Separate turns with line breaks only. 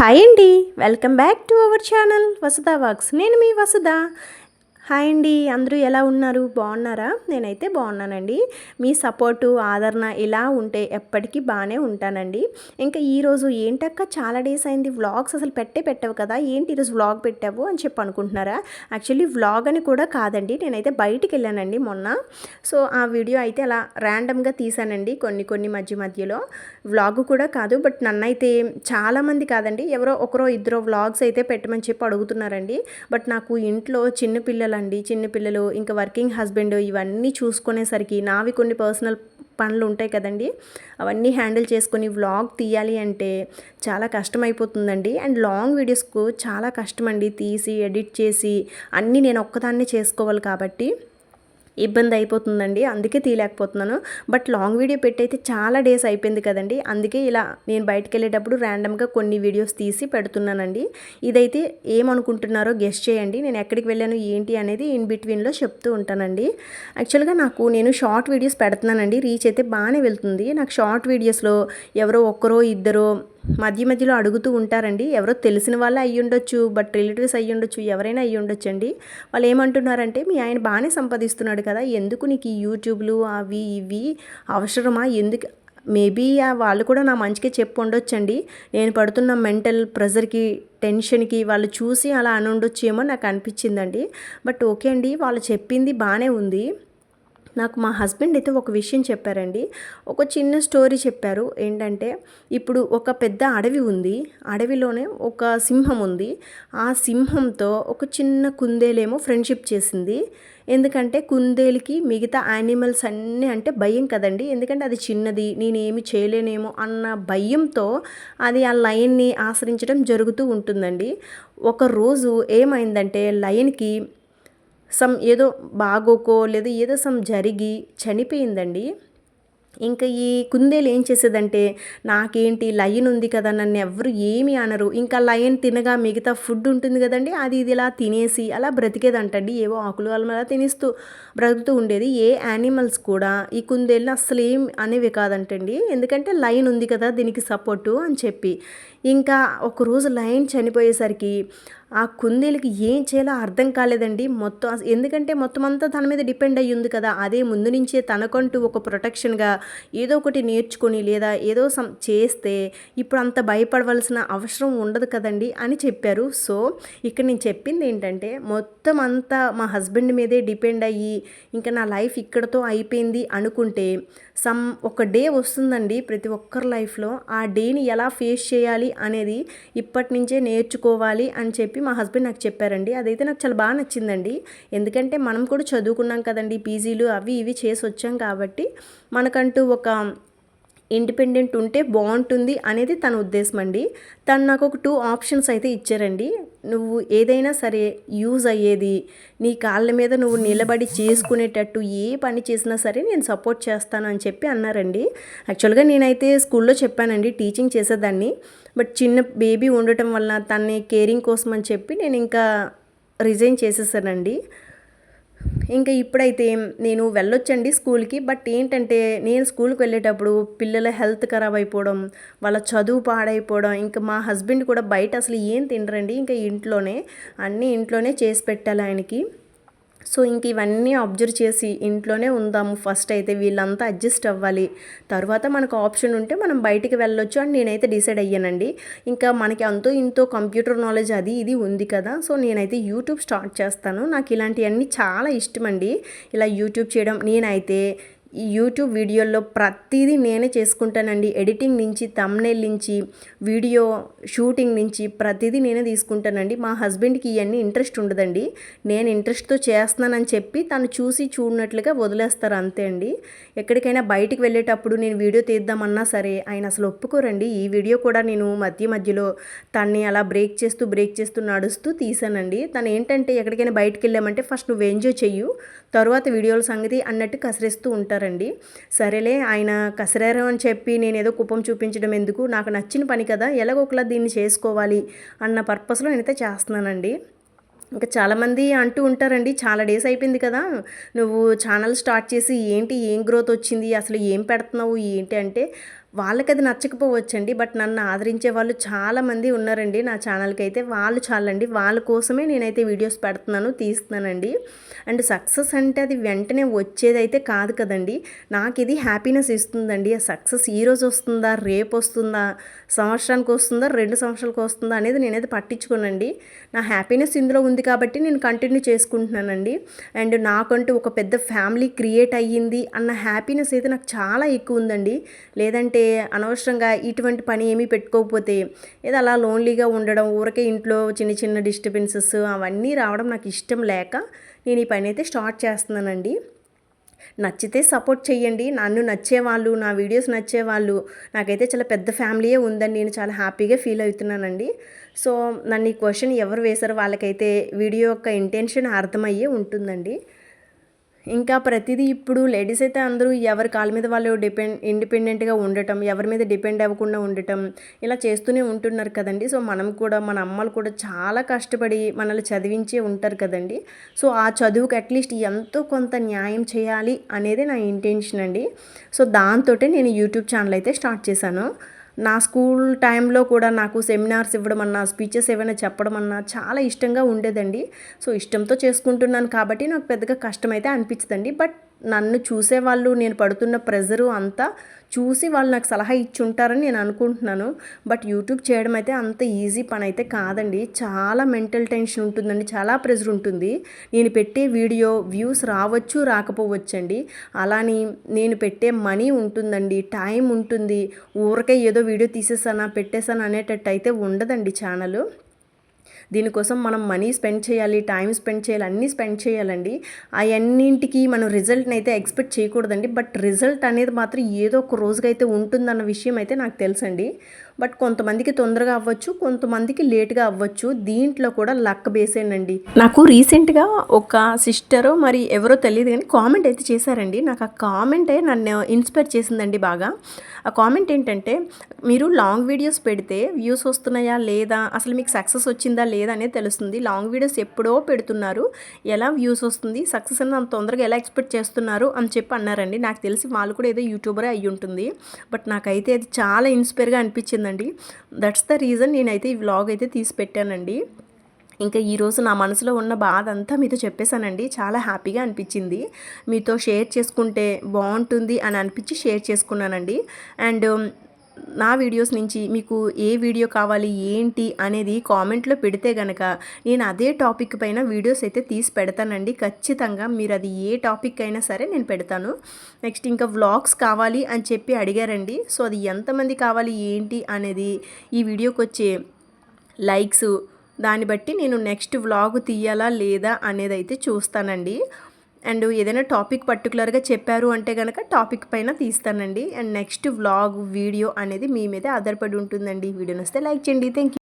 Hi అండి. Welcome back to our channel Vasudha vox. నేను మీ వసుదా హాయ్ అండి అందరూ ఎలా ఉన్నారు? బాగున్నారా? నేనైతే బాగున్నానండి. మీ సపోర్టు ఆదరణ ఇలా ఉంటే ఎప్పటికీ బాగానే ఉంటానండి. ఇంకా ఈరోజు ఏంటక్క? చాలా డేస్ అయింది. వ్లాగ్స్ అసలు పెట్టే పెట్టావు కదా? ఏంటి ఈరోజు వ్లాగ్ పెట్టావు అని చెప్పి అనుకుంటున్నారా? యాక్చువల్లీ వ్లాగ్ అని కూడా కాదండి. నేనైతే బయటికి వెళ్ళానండి మొన్న. సో ఆ వీడియో అయితే అలా ర్యాండమ్గా తీసానండి కొన్ని కొన్ని మధ్య మధ్యలో. వ్లాగ్ కూడా కాదు బట్ నన్నైతే చాలామంది కాదండి. ఎవరో ఒకరో ఇద్దరు వ్లాగ్స్ అయితే పెట్టమని చెప్పి అడుగుతున్నారండి. బట్ నాకు ఇంట్లో చిన్న పిల్లలండి చిన్నపిల్లలు ఇంకా వర్కింగ్ హస్బెండ్ ఇవన్నీ చూసుకునేసరికి నావి కొన్ని పర్సనల్ పనులు ఉంటాయి కదండి. అవన్నీ హ్యాండిల్ చేసుకొని వ్లాగ్ తీయాలి అంటే చాలా కష్టమైపోతుందండి. అండ్ లాంగ్ వీడియోస్కు చాలా కష్టం అండి తీసి ఎడిట్ చేసి అన్నీ నేను ఒక్కదాన్నే చేసుకోవాలి కాబట్టి. ఇబ్బంది అయిపోతుందండి. అందుకే తీయలేకపోతున్నాను. బట్ లాంగ్ వీడియో పెట్టయితే చాలా డేస్ అయిపోయింది కదండి. అందుకే ఇలా నేను బయటకు వెళ్ళేటప్పుడు ర్యాండమ్గా కొన్ని వీడియోస్ తీసి పెడుతున్నానండి. ఇదైతే ఏమనుకుంటున్నారో గెస్ట్ చేయండి. నేను ఎక్కడికి వెళ్ళాను ఏంటి అనేది ఇన్ బిట్వీన్లో చెప్తూ ఉంటానండి. యాక్చువల్గా నాకు నేను షార్ట్ వీడియోస్ పెడుతున్నానండి. రీచ్ అయితే బాగానే వెళ్తుంది. నాకు షార్ట్ వీడియోస్లో ఎవరో ఒక్కరో ఇద్దరో మధ్య మధ్యలో అడుగుతూ ఉంటారండి. ఎవరో తెలిసిన వాళ్ళే అయ్యి ఉండొచ్చు బట్ రిలేటివ్స్ అయ్యి ఉండొచ్చు ఎవరైనా అయ్యి ఉండొచ్చు అండి వాళ్ళు ఏమంటున్నారంటే మీ ఆయన బాగానే సంపాదిస్తున్నాడు కదా ఎందుకు నీకు ఈ యూట్యూబ్లు అవి ఇవి అవసరమా? ఎందుకు మేబీ వాళ్ళు కూడా నా మంచికే చెప్పు ఉండొచ్చండి. నేను పడుతున్న మెంటల్ ప్రెజర్కి టెన్షన్కి వాళ్ళు చూసి అలా అని ఉండొచ్చేమో నాకు అనిపించిందండి. బట్ ఓకే అండి వాళ్ళు చెప్పింది బాగానే ఉంది. నాకు మా హస్బెండ్ అయితే ఒక విషయం చెప్పారండి. ఒక చిన్న స్టోరీ చెప్పారు. ఏంటంటే ఇప్పుడు ఒక పెద్ద అడవి ఉంది. అడవిలోనే ఒక సింహం ఉంది. ఆ సింహంతో ఒక చిన్న కుందేలేమో ఫ్రెండ్షిప్ చేసింది. ఎందుకంటే కుందేలుకి మిగతా యానిమల్స్ అన్నీ అంటే భయం కదండి. ఎందుకంటే అది చిన్నది నేనేమి చేయలేనేమో అన్న భయంతో అది ఆ లయన్ని ఆశ్రయించడం జరుగుతూ ఉంటుందండి. ఒక రోజు ఏమైందంటే లయన్కి సమ్ ఏదో బాగోకో లేదా ఏదో సమ్ జరిగి చనిపోయిందండి. ఇంకా ఈ కుందేలు ఏం చేసేదంటే నాకేంటి లయన్ ఉంది కదా నన్ను ఎవరు ఏమి అనరు. ఇంకా లయన్ తినగా మిగతా ఫుడ్ ఉంటుంది కదండి అది ఇది ఇలా తినేసి అలా బ్రతికేదంటండి. ఏవో ఆకులు అలా తినేస్తూ బ్రతుకుతూ ఉండేది. ఏ యానిమల్స్ కూడా ఈ కుందేళ్ళు అసలు ఏం అనేవి కాదంటండి. ఎందుకంటే లైన్ ఉంది కదా దీనికి సపోర్టు అని చెప్పి. ఇంకా ఒకరోజు లైన్ చనిపోయేసరికి ఆ కుందేలుకి ఏం చేయాలో అర్థం కాలేదండి. మొత్తం ఎందుకంటే మొత్తం అంతా తన మీద డిపెండ్ అయ్యి ఉంది కదా. అదే ముందు నుంచే తనకంటూ ఒక ప్రొటెక్షన్గా ఏదో ఒకటి నేర్చుకొని లేదా ఏదో సం చేస్తే ఇప్పుడు అంత భయపడవలసిన అవసరం ఉండదు కదండి అని చెప్పారు. సో ఇక్కడ నేను చెప్పింది ఏంటంటే మొత్తం అంతా మా హస్బెండ్ మీదే డిపెండ్ అయ్యి ఇంకా నా లైఫ్ ఇక్కడతో అయిపోయింది అనుకుంటే సమ్ ఒక డే వస్తుందండి ప్రతి ఒక్కరి లైఫ్లో. ఆ డేని ఎలా ఫేస్ చేయాలి అనేది ఇప్పటి నుంచే నేర్చుకోవాలి అని చెప్పి మా హస్బెండ్ నాకు చెప్పారండి. అదైతే నాకు చాలా బాగా నచ్చిందండి. ఎందుకంటే మనం కూడా చదువుకున్నాం కదండి పీజీలు అవి ఇవి చేసి వచ్చాం కాబట్టి మనకంటూ ఒక ఇండిపెండెంట్ ఉంటే బాగుంటుంది అనేది తన ఉద్దేశం అండి. తను నాకు ఒక టూ ఆప్షన్స్ అయితే ఇచ్చారండి. నువ్వు ఏదైనా సరే యూజ్ అయ్యేది నీ కాళ్ళ మీద నువ్వు నిలబడి చేసుకునేటట్టు ఏ పని చేసినా సరే నేను సపోర్ట్ చేస్తాను అని చెప్పి అన్నారండి. యాక్చువల్గా నేనైతే స్కూల్లో చెప్పానండి టీచింగ్ చేసేదాన్ని. బట్ చిన్న బేబీ ఉండటం వల్ల తన్ని కేరింగ్ కోసం అని చెప్పి నేను ఇంకా రిజైన్ చేసేసానండి. ఇంకా ఇప్పుడైతే నేను వెళ్ళొచ్చండి స్కూల్కి బట్ ఏంటంటే నేను స్కూల్కి వెళ్ళేటప్పుడు పిల్లల హెల్త్ ఖరాబ్ అయిపోవడం వాళ్ళ చదువు పాడైపోవడం ఇంకా మా హస్బెండ్ కూడా బయట అసలు ఏం తినరండి ఇంకా ఇంట్లోనే అన్నీ ఇంట్లోనే చేసి పెట్టాలి ఆయనకి. సో ఇంక ఇవన్నీ అబ్జర్వ్ చేసి ఇంట్లోనే ఉందాము. ఫస్ట్ అయితే వీళ్ళంతా అడ్జస్ట్ అవ్వాలి. తర్వాత మనకు ఆప్షన్ ఉంటే మనం బయటికి వెళ్ళొచ్చు అని నేనైతే డిసైడ్ అయ్యానండి. ఇంకా మనకి అంతో ఇంతో కంప్యూటర్ నాలెడ్జ్ అది ఇది ఉంది కదా. సో నేనైతే యూట్యూబ్ స్టార్ట్ చేస్తాను. నాకు ఇలాంటివన్నీ చాలా ఇష్టం అండి ఇలా యూట్యూబ్ చేయడం నేనైతే ఈ యూట్యూబ్ వీడియోల్లో ప్రతిదీ నేనే చేసుకుంటానండి. ఎడిటింగ్ నుంచి తమ్నెల్ నుంచి వీడియో షూటింగ్ నుంచి ప్రతిదీ నేనే తీసుకుంటానండి. మా హస్బెండ్కి ఇవన్నీ ఇంట్రెస్ట్ ఉండదండి. నేను ఇంట్రెస్ట్తో చేస్తున్నానని చెప్పి తను చూసి చూడనట్లుగా వదిలేస్తారు అంతే అండి. ఎక్కడికైనా బయటికి వెళ్ళేటప్పుడు నేను వీడియో తీద్దామన్నా సరే ఆయన అసలు ఒప్పుకోరండి. ఈ వీడియో కూడా నేను మధ్య మధ్యలో తన్ని అలా బ్రేక్ చేస్తూ బ్రేక్ చేస్తూ నడుస్తూ తీసానండి. తను ఏంటంటే ఎక్కడికైనా బయటికి వెళ్ళామంటే ఫస్ట్ నువ్వు ఎంజాయ్ చెయ్యు. తర్వాత వీడియోల సంగతి అన్నట్టు కసిరేస్తూ ఉంటారండి. సరేలే ఆయన కసిరారు అని చెప్పి నేను ఏదో కుప్పం చూపించడం ఎందుకు? నాకు నచ్చిన పని కదా ఎలాగోకలా దీన్ని చేసుకోవాలి అన్న పర్పస్లో నేనైతే చేస్తున్నానండి. ఇంకా చాలామంది అంటూ ఉంటారండి చాలా డేస్ అయిపోయింది కదా నువ్వు ఛానల్ స్టార్ట్ చేసి ఏంటి ఏం గ్రోత్ వచ్చింది అసలు ఏం పెడుతున్నావు ఏంటి? అంటే వాళ్ళకి అది నచ్చకపోవచ్చండి బట్ నన్ను ఆదరించే వాళ్ళు చాలామంది ఉన్నారండి నా ఛానల్కి అయితే వాళ్ళు చాలండి. వాళ్ళ కోసమే నేనైతే వీడియోస్ పెడుతున్నాను తీస్తున్నానండి. అండ్ సక్సెస్ అంటే అది వెంటనే వచ్చేదైతే కాదు కదండి. నాకు ఇది హ్యాపీనెస్ ఇస్తుందండి. ఆ సక్సెస్ ఈ రోజు వస్తుందా రేపు వస్తుందా సంవత్సరానికి వస్తుందా రెండు సంవత్సరాలకు వస్తుందా అనేది నేనైతే పట్టించుకోనండి. నా హ్యాపీనెస్ ఇందులో ఉంది కాబట్టి నేను కంటిన్యూ చేసుకుంటున్నానండి. అండ్ నాకంటూ ఒక పెద్ద ఫ్యామిలీ క్రియేట్ అయ్యింది అన్న హ్యాపీనెస్ అయితే నాకు చాలా ఎక్కువ ఉందండి. లేదంటే అనవసరంగా ఇటువంటి పని ఏమీ పెట్టుకోకపోతే ఏదో అలా లోన్లీగా ఉండడం ఊరికే ఇంట్లో చిన్న చిన్న డిస్టర్బెన్సెస్ అవన్నీ రావడం నాకు ఇష్టం లేక నేను ఈ పని అయితే స్టార్ట్ చేస్తున్నానండి. నచ్చితే సపోర్ట్ చేయండి నన్ను నచ్చేవాళ్ళు నా వీడియోస్ నచ్చేవాళ్ళు నాకైతే చాలా పెద్ద ఫ్యామిలీయే ఉందని నేను చాలా హ్యాపీగా ఫీల్ అవుతున్నానండి. సో నన్ను ఈ క్వశ్చన్ ఎవరు వేశారో వాళ్ళకైతే వీడియో యొక్క ఇంటెన్షన్ అర్థమయ్యే ఉంటుందండి. ఇంకా ప్రతిదీ ఇప్పుడు లేడీస్ అయితే అందరూ ఎవరి కాళ్ళ మీద వాళ్ళు డిపెండ్ ఇండిపెండెంట్గా ఉండటం ఎవరి మీద డిపెండ్ అవ్వకుండా ఉండటం ఇలా చేస్తూనే ఉంటున్నారు కదండి. సో మనం కూడా మన అమ్మలు కూడా చాలా కష్టపడి మనల్ని చదివించే ఉంటారు కదండి. సో ఆ చదువుకి అట్లీస్ట్ ఎంతో కొంత న్యాయం చేయాలి అనేది నా ఇంటెన్షన్ అండి. సో దాంతో నేను యూట్యూబ్ ఛానల్ అయితే స్టార్ట్ చేశాను. నా స్కూల్ టైంలో కూడా నాకు సెమినార్స్ ఇవ్వడం అన్నా స్పీచెస్ ఏమైనా చెప్పడం అన్నా చాలా ఇష్టంగా ఉండేదండి. సో ఇష్టంతో చేసుకుంటున్నాను కాబట్టి నాకు పెద్దగా కష్టమైతే అనిపించదండి. బట్ నన్ను చూసేవాళ్ళు నేను పడుతున్న ప్రెజరు అంతా చూసి వాళ్ళు నాకు సలహా ఇచ్చి ఉంటారని నేను అనుకుంటున్నాను. బట్ యూట్యూబ్ చేయడం అయితే అంత ఈజీ పని అయితే కాదండి. చాలా మెంటల్ టెన్షన్ ఉంటుందండి. చాలా ప్రెజర్ ఉంటుంది. నేను పెట్టే వీడియో వ్యూస్ రావచ్చు రాకపోవచ్చండి. అలాని నేను పెట్టే మనీ ఉంటుందండి. టైం ఉంటుంది. ఊరికే ఏదో వీడియో తీసేసానా పెట్టేసానా అనేటట్టు అయితే ఉండదండి ఛానల్. దీనికోసం మనం మనీ స్పెండ్ చేయాలి టైం స్పెండ్ చేయాలి అన్నీ స్పెండ్ చేయాలండి. అవన్నింటికి మనం రిజల్ట్ని అయితే ఎక్స్పెక్ట్ చేయకూడదండి. బట్ రిజల్ట్ అనేది మాత్రం ఏదో ఒక రోజుకైతే ఉంటుందన్న విషయం అయితే నాకు తెలుసండి. బట్ కొంతమందికి తొందరగా అవ్వచ్చు కొంతమందికి లేట్గా అవ్వచ్చు. దీంట్లో కూడా లక్ బేసేనండి నాకు రీసెంట్గా ఒక సిస్టరో మరి ఎవరో తెలియదు కానీ కామెంట్ అయితే చేశారండి. నాకు ఆ కామెంటే నన్ను ఇన్స్పైర్ చేసిందండి బాగా. ఆ కామెంట్ ఏంటంటే మీరు లాంగ్ వీడియోస్ పెడితే వ్యూస్ వస్తున్నాయా లేదా అసలు మీకు సక్సెస్ వచ్చిందా లేదా అనేది తెలుస్తుంది. లాంగ్ వీడియోస్ ఎప్పుడో పెడుతున్నారు ఎలా వ్యూస్ వస్తుంది సక్సెస్ అని అంత తొందరగా ఎలా ఎక్స్పెక్ట్ చేస్తున్నారు అని చెప్పి అన్నారండి. నాకు తెలిసి వాళ్ళు కూడా ఏదో యూట్యూబరే అయ్యి ఉంటుంది బట్ నాకైతే అది చాలా ఇన్స్పైర్గా అనిపించిందండి దట్స్ ద రీజన్ నేనైతే ఈ వ్లాగ్ అయితే తీసి పెట్టానండి. ఇంకా ఈరోజు నా మనసులో ఉన్న బాధ అంతా మీతో చెప్పేశానండి. చాలా హ్యాపీగా అనిపించింది. మీతో షేర్ చేసుకుంటే బాగుంటుంది అని అనిపించి షేర్ చేసుకున్నానండి. అండ్ నా వీడియోస్ నుంచి మీకు ఏ వీడియో కావాలి ఏంటి అనేది కామెంట్లో పెడితే గనక నేను అదే టాపిక్ పైన వీడియోస్ అయితే తీసి పెడతానండి. ఖచ్చితంగా మీరు అది ఏ టాపిక్ అయినా సరే నేను పెడతాను. నెక్స్ట్ ఇంకా వ్లాగ్స్ కావాలి అని చెప్పి అడిగారండి. సో అది ఎంతమంది కావాలి ఏంటి అనేది ఈ వీడియోకి వచ్చే లైక్స్ దాన్ని బట్టి నేను నెక్స్ట్ వ్లాగ్ తీయాలా లేదా అనేది అయితే చూస్తానండి. అండ్ ఏదైనా టాపిక్ పర్టికులర్గా చెప్పారు అంటే కనుక టాపిక్ పైన తీస్తానండి. అండ్ నెక్స్ట్ వ్లాగ్ వీడియో అనేది మీ మీద ఆధారపడి ఉంటుందండి. వీడియోని వస్తే లైక్ చేయండి. Thank you